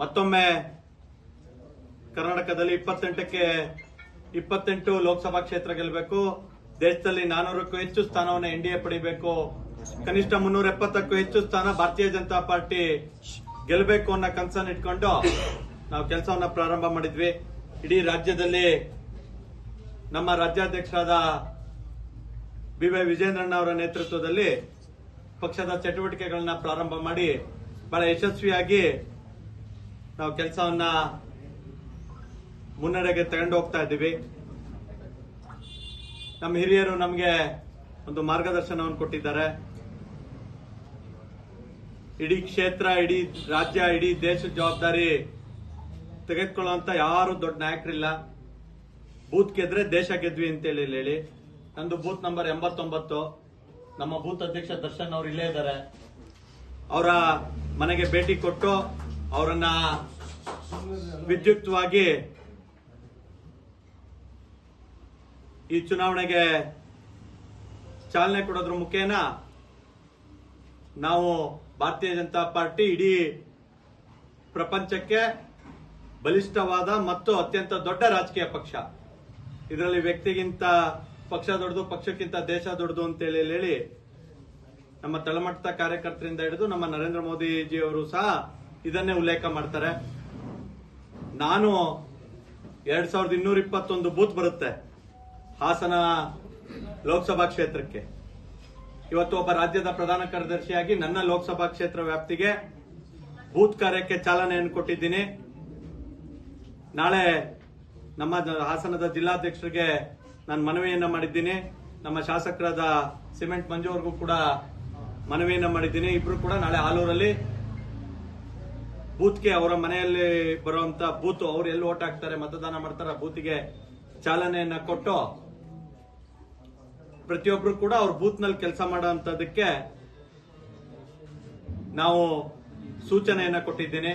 ಮತ್ತೊಮ್ಮೆ ಕರ್ನಾಟಕದಲ್ಲಿ ಇಪ್ಪತ್ತೆಂಟಕ್ಕೆ ಇಪ್ಪತ್ತೆಂಟು ಲೋಕಸಭಾ ಕ್ಷೇತ್ರ ಗೆಲ್ಲಬೇಕು. ದೇಶದಲ್ಲಿ ನಾನೂರಕ್ಕೂ ಹೆಚ್ಚು ಸ್ಥಾನವನ್ನು ಎನ್ ಡಿ ಪಡಿಬೇಕು. ಕನಿಷ್ಠ ಮುನ್ನೂರ ಎಪ್ಪತ್ತಕ್ಕೂ ಹೆಚ್ಚು ಸ್ಥಾನ ಭಾರತೀಯ ಜನತಾ ಪಾರ್ಟಿ ಗೆಲ್ಲಬೇಕು ಅನ್ನೋ ಕನಸನ್ನು ಇಟ್ಕೊಂಡು ನಾವು ಕೆಲಸವನ್ನ ಪ್ರಾರಂಭ ಮಾಡಿದ್ವಿ. ಇಡೀ ರಾಜ್ಯದಲ್ಲಿ ನಮ್ಮ ರಾಜ್ಯಾಧ್ಯಕ್ಷರಾದ ಬಿ ವೈ ವಿಜೇಂದ್ರಣ್ಣ ಅವರ ನೇತೃತ್ವದಲ್ಲಿ ಪಕ್ಷದ ಚಟುವಟಿಕೆಗಳನ್ನ ಪ್ರಾರಂಭ ಮಾಡಿ ಬಹಳ ಯಶಸ್ವಿಯಾಗಿ ನಾವು ಕೆಲಸವನ್ನ ಮುನ್ನಡೆಗೆ ತಗೊಂಡು ಹೋಗ್ತಾ ಇದ್ದೀವಿ. ನಮ್ಮ ಹಿರಿಯರು ನಮಗೆ ಒಂದು ಮಾರ್ಗದರ್ಶನವನ್ನು ಕೊಟ್ಟಿದ್ದಾರೆ. ಇಡೀ ಕ್ಷೇತ್ರ, ಇಡೀ ರಾಜ್ಯ, ಇಡೀ ದೇಶದ ಜವಾಬ್ದಾರಿ ತೆಗೆದುಕೊಳ್ಳುವಂತ ಯಾರು ದೊಡ್ಡ ನಾಯಕರಿಲ್ಲ. ಬೂತ್ ಗೆದ್ರೆ ದೇಶ ಗೆದ್ವಿ ಅಂತೇಳಿ ಹೇಳಿ. ನಂದು ಬೂತ್ ನಂಬರ್ ಎಂಬತ್ತೊಂಬತ್ತು. ನಮ್ಮ ಬೂತ್ ಅಧ್ಯಕ್ಷ ದರ್ಶನ್ ಅವರು ಇಲ್ಲೇ ಇದ್ದಾರೆ. ಅವರ ಮನೆಗೆ ಭೇಟಿ ಕೊಟ್ಟು ಅವರನ್ನ ವಿದ್ಯುಕ್ತವಾಗಿ ಈ ಚುನಾವಣೆಗೆ ಚಾಲನೆ ಕೊಡೋದ್ರ ಮುಖೇನ ನಾವು ಭಾರತೀಯ ಜನತಾ ಪಾರ್ಟಿ ಇಡೀ ಪ್ರಪಂಚಕ್ಕೆ ಬಲಿಷ್ಠವಾದ ಮತ್ತು ಅತ್ಯಂತ ದೊಡ್ಡ ರಾಜಕೀಯ ಪಕ್ಷ. ಇದರಲ್ಲಿ ವ್ಯಕ್ತಿಗಿಂತ ಪಕ್ಷ ದೊಡ್ಡದು, ಪಕ್ಷಕ್ಕಿಂತ ದೇಶ ದೊಡ್ಡದು ಅಂತೇಳಿ ಹೇಳಿ ನಮ್ಮ ತಳಮಟ್ಟದ ಕಾರ್ಯಕರ್ತರಿಂದ ಹಿಡಿದು ನಮ್ಮ ನರೇಂದ್ರ ಮೋದಿಜಿ ಅವರು ಸಹ ಇದನ್ನೇ ಉಲ್ಲೇಖ ಮಾಡ್ತಾರೆ. ನಾನು ಎರಡ್ ಸಾವಿರದ ಇನ್ನೂರ ಇಪ್ಪತ್ತೊಂದು ಬೂತ್ ಬರುತ್ತೆ, ಹಾಸನ ಲೋಕಸಭಾ ಕ್ಷೇತ್ರಕ್ಕೆ. ಇವತ್ತು ಒಬ್ಬ ರಾಜ್ಯದ ಪ್ರಧಾನ ಕಾರ್ಯದರ್ಶಿಯಾಗಿ ನನ್ನ ಲೋಕಸಭಾ ಕ್ಷೇತ್ರ ವ್ಯಾಪ್ತಿಗೆ ಬೂತ್ ಕಾರ್ಯಕ್ಕೆ ಚಾಲನೆಯನ್ನು ಕೊಟ್ಟಿದ್ದೀನಿ. ನಾಳೆ ನಮ್ಮ ಹಾಸನದ ಜಿಲ್ಲಾಧ್ಯಕ್ಷರಿಗೆ ನಾನು ಮನವಿಯನ್ನ ಮಾಡಿದ್ದೀನಿ. ನಮ್ಮ ಶಾಸಕರಾದ ಸಿಮೆಂಟ್ ಮಂಜು ಅವ್ರಿಗೂ ಕೂಡ ಮನವಿಯನ್ನ ಮಾಡಿದ್ದೀನಿ. ಇಬ್ರು ಕೂಡ ನಾಳೆ ಆಲೂರಲ್ಲಿ ಬೂತ್ಗೆ ಅವರ ಮನೆಯಲ್ಲಿ ಬರುವಂತ ಬೂತ್ ಅವ್ರು ಎಲ್ಲಿ ಓಟ್ ಹಾಕ್ತಾರೆ, ಮತದಾನ ಮಾಡ್ತಾರೆ, ಬೂತ್ಗೆ ಚಾಲನೆಯನ್ನ ಕೊಟ್ಟು ಪ್ರತಿಯೊಬ್ರು ಕೂಡ ಅವ್ರ ಬೂತ್ನಲ್ಲಿ ಕೆಲಸ ಮಾಡುವಂತದಕ್ಕೆ ನಾವು ಸೂಚನೆಯನ್ನ ಕೊಟ್ಟಿದ್ದೇನೆ.